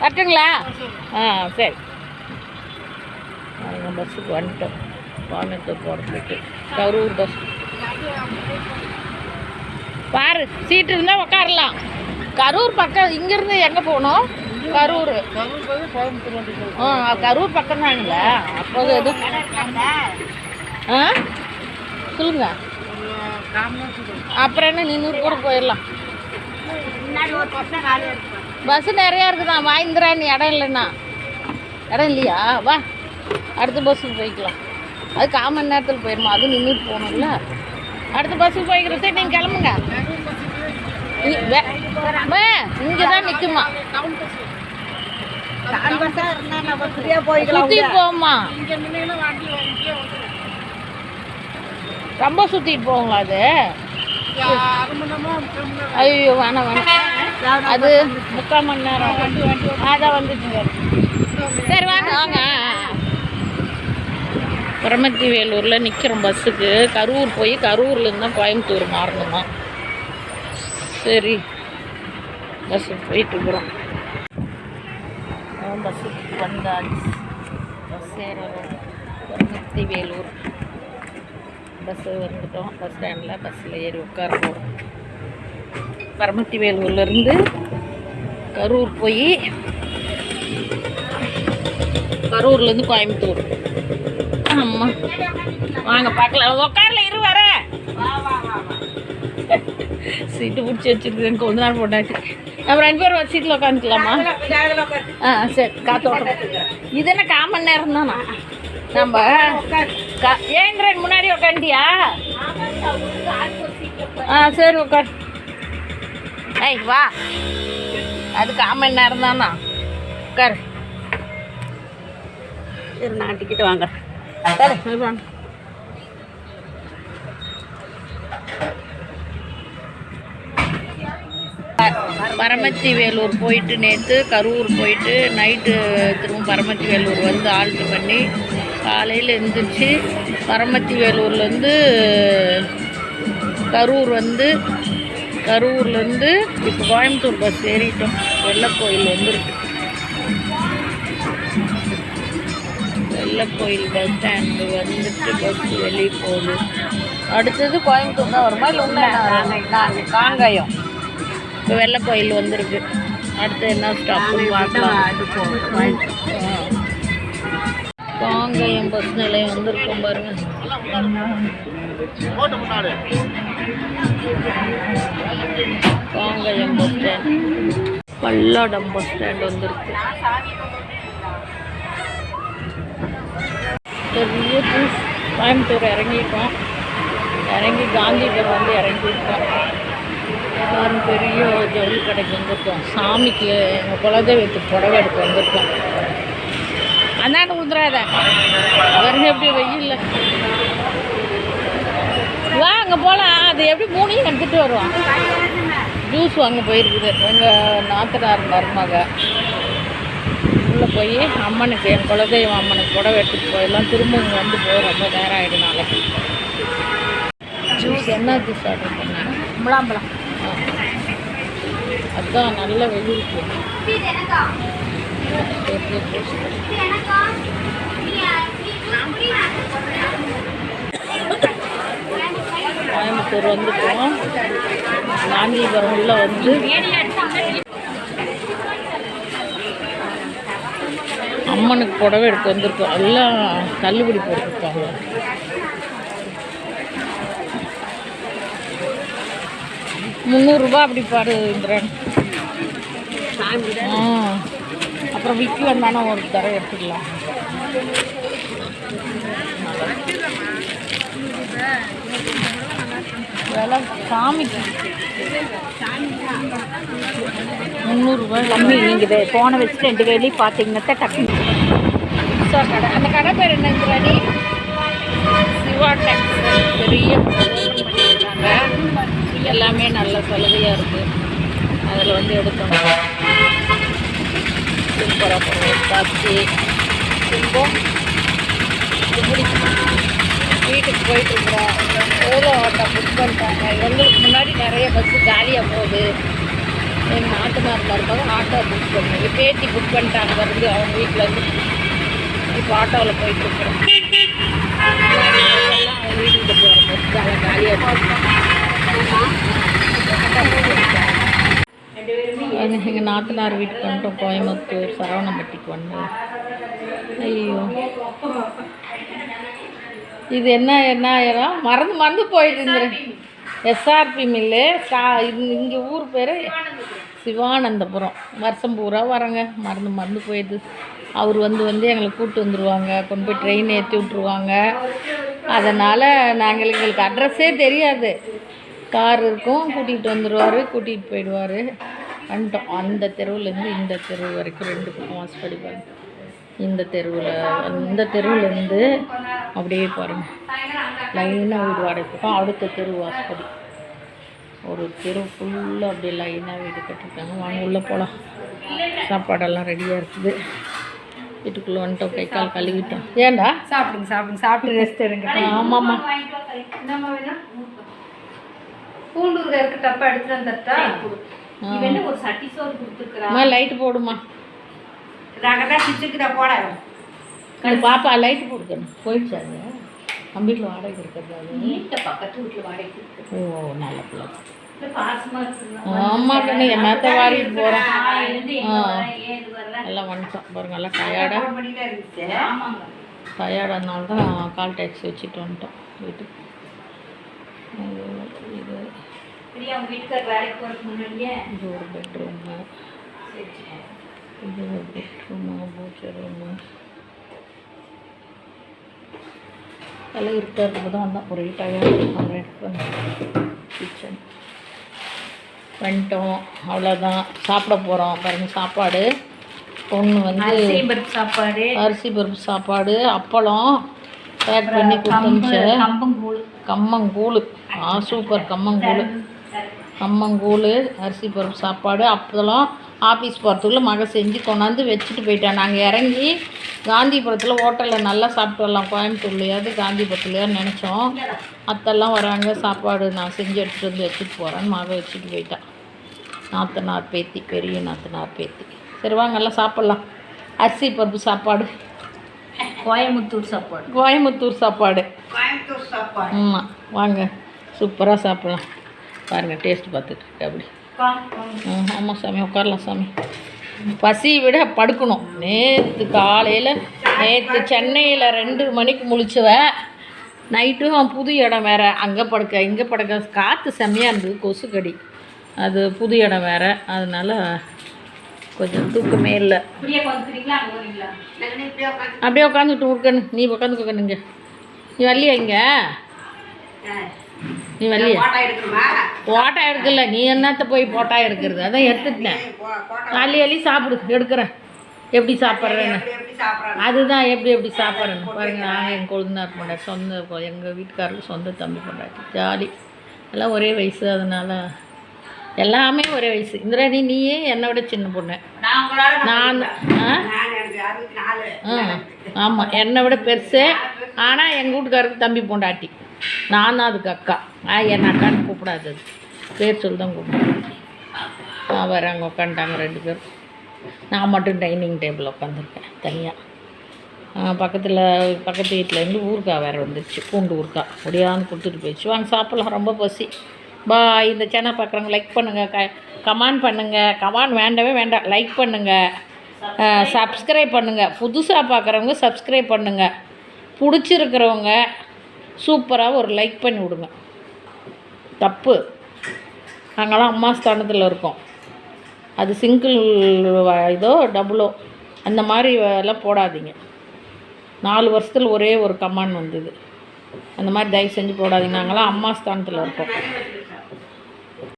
வரட்டுங்களா? ஆ சரி. நாங்கள் பஸ்ஸுக்கு வந்துட்டோம். கோயம்புத்தூர் போகிறதுக்கு கரூர் பஸ் பாரு சீட்டு இருந்தால் உட்காரலாம் கரூர் பக்கம் இங்கேருந்து எங்கே போகணும்? கரூர். ஆ கரூர் பக்கம் தானுங்களா அப்போ எது? ஆ? சொல்லுங்க. அப்புறம் என்ன நீநூறு கூட போயிடலாம். பஸ் நிறையா இருக்குதான் வாய்ந்துரா நீ இடம் இல்லைண்ணா இடம் இல்லையா? வா அடுத்த பஸ்ஸுக்கு போய்க்கலாம். அது கால் மணி நேரத்தில் போயிடுமா அது நின்றுட்டு போகணும்ல. அடுத்த பஸ்ஸுக்கு போய்க்கிறதே நீங்கள் கிளம்புங்க. இங்கே தான் நிற்குமா சுற்றி போமா ரொம்ப சுற்றிட்டு போங்களா அது? ஐயோ வேணாம் வேணாம். அது முக்கால் மணி நேரம். அதான் வந்துச்சுங்க சரி வாங்க. வாங்க. பரமத்தி வேலூரில் நிற்கிறோம் பஸ்ஸுக்கு. கரூர் போய் கரூர்லேருந்து தான் கோயம்புத்தூர் மாறணுமா? சரி. பஸ்ஸுக்கு போயிட்டு இருக்கிறோம். பஸ்ஸுக்கு வந்தாச்சு. பஸ் ஏறணும். பரமத்தி வேலூர் பஸ்ஸு வந்துட்டோம். பஸ் ஸ்டாண்டில் பஸ்ஸில் ஏறி உட்கார போகிறோம் பரமத்தி வேலூர்லேருந்து கரூர் போய் கரூர்லேருந்து கோயம்புத்தூர். ஆமாம் வாங்க பார்க்கலாம். உட்காரல இரு வர. சீட்டு பிடிச்சி வச்சுருக்கேன் கொஞ்ச நேரம் போட்டாச்சு நம்ம ரெண்டு பேரும் ஒரு சீட்டில் உட்காந்துக்கலாமா? ஆ சரி காத்தோட்டம் இது என்ன காமன் நேரம் தானா? நம்ம ஏன் முன்னாடி உட்காந்துட்டியா? ஆ சரி உட்காந்து ஐய் வா. அது காமன் நேரம் தானா? உட்கார். நான் டிக்கெட் வாங்க. சரி வாங்க. பரமத்தி வேலூர் போயிட்டு நேற்று கரூர் போயிட்டு நைட்டு திரும்ப பரமத்தி வேலூர் வந்து ஆல்ட்ரு பண்ணி காலையில் எழுந்திரிச்சு பரமத்தி வேலூர்லேருந்து கரூர் வந்து கரூர்லேருந்து இப்போ கோயம்புத்தூர் பஸ் ஏறிட்டோம். வெள்ளக்கோயில் வந்துருக்கு வெள்ளக்கோயில் பஸ் ஸ்டாண்டு வந்துட்டு பஸ் வெளியே போகுது. அடுத்தது கோயம்புத்தூர் தான் வருமா? இல்லை உள்ள காங்காயம். இப்போ வெள்ளக்கோயில் வந்திருக்கு. அடுத்து என்ன ஸ்டாப்பு பார்க்கலாம். காங்கயம் பஸ் நிலையம் வந்திருக்கோம் Kangayam bus stand Palladam bus stand வந்துருக்கு. பெரிய பூஸ் கோயம்புத்தூர் இறங்கியிருக்கோம். இறங்கி காந்திபுரம் வந்து இறங்கியிருக்கோம். எல்லாரும் பெரிய ஜவுளி கடைக்கு வந்திருக்கோம். சாமிக்கு எங்கள் குலதெய்வத்துக்கு புடவை எடுக்க வந்திருக்கோம். அந்தாண்டு உந்துறாத வருங்க எப்படி வெயில் வா அங்கே போகலாம் அது எப்படி மூணையும் எடுத்துகிட்டு வருவான். ஜூஸ் வாங்க போயிருக்குது. எங்கள் நாத்தனார் மருமக. உள்ளே போய் அம்மனுக்கு என் குலதெய்வம் அம்மனுக்கு புடவை எடுத்துகிட்டு போயிடலாம் திரும்ப இங்கே வந்து போய் ரொம்ப நேரம் ஆகிடும் நாளைக்கு. ஜூஸ் என்ன ஜூஸ் ஆர்டர் பண்ணேன் முலாம்பழம். ஆ. அதான் நல்ல வெயிலுக்கு. பெரிய ஜூஸ். கோயம்புத்தூர் வந்துட்டோம் காந்திபுரம் உள்ள வந்து அம்மனுக்கு புடவை எடுக்க வந்திருக்கோம் எல்லாம் தள்ளுபடி போட்டிருக்காங்க. முந்நூறுரூபா அப்படி பாரு இந்திரன். ஆ. அப்புறம் விக்கி வந்தானா ஒரு தடவை எடுத்துக்கலாம். விலை சாமிக்கு. முந்நூறுரூவா கம்மி நீங்கள் போனை வச்சு ரெண்டு வேலையும் பார்த்தீங்கன்னா டக்கு. புதுசா கடை அந்த கடை பேர் என்ன இந்திராணி சிவா டெக்ஸ் பெரிய பண்ணியிருக்காங்க. எல்லாமே நல்ல சலுகையாக இருக்குது அதில் வந்து எடுக்கணும் சூப்பராக பண்ணுவோம் காட்சி திரும்ப இப்படி வீட்டுக்கு போயிட்டுருக்குறோம். ஓலோ ஆட்டோ புக் பண்ணிட்டாங்க. எங்களுக்கு முன்னாடி நிறைய பஸ்ஸு காலியாக போகுது. எங்கள் நாட்டுமாரில் இருக்காங்க ஆட்டோ புக் பண்ணி. பேத்தி புக் பண்ணிட்டாங்க வந்து அவங்க வீட்டில் இருந்து. இப்போ ஆட்டோவில் போயிட்டுருக்குறோம். அவங்க வீட்டுக்கு போகிறோம் பஸ் காலியாக எங்கள் நாத்தனார் வீட்டுக்கு வந்துட்டோம் கோயம்புத்தூர் சரவணம்பட்டிக்கு வந்தோம் ஐயோ இது என்ன என்ன ஆயிரம்? மறந்து மறந்து போயிட்டு எஸ்ஆர்பி மில்லு சா இங்கே ஊர் பேர் சிவானந்தபுரம். வருஷம் பூரா வரங்க மறந்து மறந்து போயிடுது. அவர் வந்து வந்து எங்களை கூப்பிட்டு வந்துடுவாங்க கொண்டு போய் ட்ரெயின் ஏற்றி விட்ருவாங்க அதனால் நாங்கள் எங்களுக்கு அட்ரஸே தெரியாது. கார் இருக்கும். கூட்டிகிட்டு வந்துடுவார் கூட்டிகிட்டு போயிடுவார். வந்துட்டோம். அந்த தெருவுலேருந்து இந்த தெரு வரைக்கும் ரெண்டு பக்கம் வாசப்படி பாருங்க இந்த தெருவில் இந்த தெருவுலேருந்து அப்படியே பாருங்க. லைனாக வீடு வாடகை பக்கம் அடுத்த தெரு வாசப்படி. ஒரு தெரு ஃபுல்லாக அப்படியே லைனாக வீடு கட்டிருக்காங்க வாங்க உள்ளே போகலாம் சாப்பாடெல்லாம் ரெடியாக இருக்குது. வீட்டுக்குள்ளே வந்துட்டோம். கை கால் கழுவிட்டோம். ஏன்டா? சாப்பிடுங்க சாப்பிடுங்க சாப்பிட்டு ரெஸ்ட் எடுங்க. ஆமாம்மா. என்னம்மா வேணும்? பூண்டூர் இருக்க டப்பா எடுத்துட்டு வந்துட்டா ஒரு சட்டி சோறு கொடுத்துருக்குறா? அம்மா லைட்டு போடுமா நாங்கள் தான் கிச்சனுக்கு போட பாப்பா லைட்டு போட்டுக்கணும் போயிடுச்சாங்க நம்ம வீட்டில் வாடகை இருக்கிறது வீட்டை பக்கத்து வீட்டில் வாடகை ஓ நல்ல பிள்ளை. ஆமா கண்ணு என்னத்த வாரிட்டு போகிறோம் எல்லாம் வந்துட்டோம் பாருங்க எல்லாம் டயர்டாக ஆமாங்க. டயர்டானால தான் கால் டாக்ஸி வச்சுட்டு வந்துட்டோம் வீட்டுக்கு. இது இது. ஒரு பெட்ரூமு இது ஒரு பெட்ரூமு பூச்சை ரூமு எல்லாம் இருட்டாக இருக்குது தான் வந்தோம் ஒரே டயர்டு அப்புறம் கிச்சன் வந்துட்டோம் அவ்வளோதான் சாப்பிட போகிறோம் பாருங்க சாப்பாடு. பொண்ணு வந்து அரிசி பருப்பு சாப்பாடு. அரிசி பருப்பு சாப்பாடு அப்பளம் பேக் பண்ணி கொடுத்துருந்துச்சு கம்பங்கூழ். கம்மங்கூழ். ஆ சூப்பர் கம்மங்கூழ். கம்மங்கூழ் அரிசி பருப்பு சாப்பாடு அப்பளம் ஆஃபீஸ் போகிறதுக்குள்ள மக செஞ்சு கொண்டாந்து வச்சுட்டு போயிட்டேன் நாங்கள் இறங்கி காந்திபுரத்தில் ஹோட்டலில் நல்லா சாப்பிட்டு வரலாம். கோயம்புத்தூர்லையாவது காந்திபுரத்துலையாவது நினச்சோம். அத்தெல்லாம் வராங்க. சாப்பாடு நான் செஞ்சு எடுத்துகிட்டு வந்து வச்சுட்டு போகிறேன்னு மக வச்சுட்டு போயிட்டான் நாத்தனார் பேத்தி பெரிய நாத்தனார் பேத்தி. சரி வாங்க எல்லாம் சாப்பிட்லாம். அரிசி பருப்பு சாப்பாடு. கோயம்புத்தூர் சாப்பாடு. கோயம்புத்தூர் சாப்பாடு. கோயம்புத்தூர் சாப்பாடு. ஆமாம் வாங்க. சூப்பராக சாப்பிட்லாம். பாருங்கள் டேஸ்ட் பார்த்துட்டு அப்படி. ஆமாம் சாமி உட்காரலாம் சாமி. பசி விட படுக்கணும். நேற்று காலையில் நேற்று சென்னையில் ரெண்டு மணிக்கு முழிச்சுவ. நைட்டும் புது இடம் வேறு. அங்கே படுக்க இங்கே படுக்க. காற்று செம்மையாக இருந்தது கொசுக்கடி. அது புது இடம் வேறு. அதனால கொஞ்சம் தூக்கமே இல்லை. உட்காந்து அப்படியே உட்காந்துட்டு உட்காந்து நீ உட்காந்துக்கணுங்க நீ வரலையா இங்கே? நீ வரலையா? போட்டோ எடுக்கல. நீ என்னத்த போய் போட்டா எடுக்கிறது? அதான் எடுத்துட்டேன். அள்ளி அள்ளி சாப்பிடு. எடுக்கிறேன். எப்படி சாப்பிட்றேன்னு. அதுதான் எப்படி எப்படி சாப்பிட்றேன்னு. பாருங்க நாங்கள் எங்கள் கொழுந்தனார் பொண்டாட்டி சொந்த எங்கள் வீட்டுக்காரருக்கு சொந்த தம்பி பொண்டாட்டி. ஜாலி. எல்லாம் ஒரே வயசு அதனால எல்லாமே ஒரே வயசு. இந்திராணி நீயே என்னை விட சின்ன பொண்ணு. நான் ஆ? ஆமாம் என்னை விட பெருசு. ஆனால் எங்கள் வீட்டுக்காரருக்கு தம்பி பொண்டாட்டி. நான் தான் அதுக்கு அக்கா. ஆ என் அக்கான்னு கூப்பிடாது. அது பேர் சொல்லி தான் கூப்பிடுவேன் நான் வேறு அங்கே உட்காந்துட்டாங்க ரெண்டு பேரும். நான் மட்டும் டைனிங் டேபிள் உட்காந்துருக்கேன் தனியாக பக்கத்தில் பக்கத்து வீட்டிலேருந்து ஊறுகாய் வேறு வந்துருச்சு பூண்டு ஊருக்கா முடியாதுன்னு கொடுத்துட்டு போயிடுச்சு. வாங்க சாப்பிட்லாம் ரொம்ப பசி. பாய் இந்த சேனல் பார்க்குறவங்க லைக் பண்ணுங்கள் க கமெண்ட் பண்ணுங்கள் கமெண்ட் வேண்டவே வேண்டாம் லைக் பண்ணுங்கள் சப்ஸ்கிரைப் பண்ணுங்கள் புதுசாக பார்க்குறவங்க சப்ஸ்கிரைப் பண்ணுங்கள் பிடிச்சிருக்கிறவங்க சூப்பராக ஒரு லைக் பண்ணி விடுங்க. தப்பு. நாங்களாம் அம்மா ஸ்தானத்தில் இருக்கோம். அது சிங்கிள் இதோ டபுளோ அந்த மாதிரி எல்லாம் போடாதீங்க. நாலு வருஷத்தில் ஒரே ஒரு கமாண்ட் வந்தது. அந்த மாதிரி தயவு செஞ்சு போடாதீங்க. நாங்களாம் அம்மா ஸ்தானத்தில் இருக்கோம்.